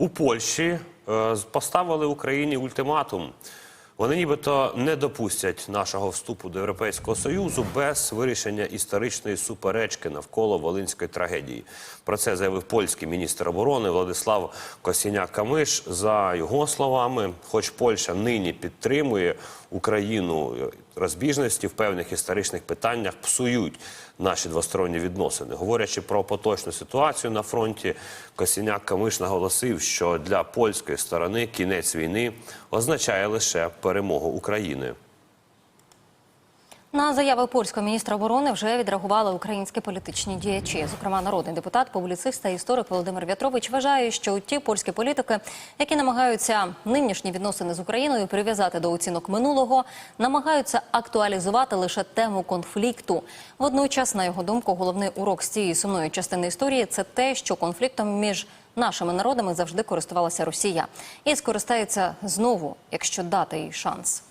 У Польщі е, поставили Україні ультиматум. Вони нібито не допустять нашого вступу до Європейського Союзу без вирішення історичної суперечки навколо волинської трагедії. Про це заявив польський міністр оборони Владислав Косіняк-Камиш. За його словами, хоч Польща нині підтримує Україну розбіжності в певних історичних питаннях, псують наші двосторонні відносини. Говорячи про поточну ситуацію на фронті, Косіняк Камиш наголосив, що для польської сторони кінець війни означає лише перемогу України. На заяви польського міністра оборони вже відреагували українські політичні діячі. Зокрема, народний депутат, публіцист та історик Володимир В'ятрович вважає, що ті польські політики, які намагаються нинішні відносини з Україною прив'язати до оцінок минулого, намагаються актуалізувати лише тему конфлікту. Водночас, на його думку, головний урок з цієї сумної частини історії це те, що конфліктом між нашими народами завжди користувалася Росія і скористається знову, якщо дати їй шанс.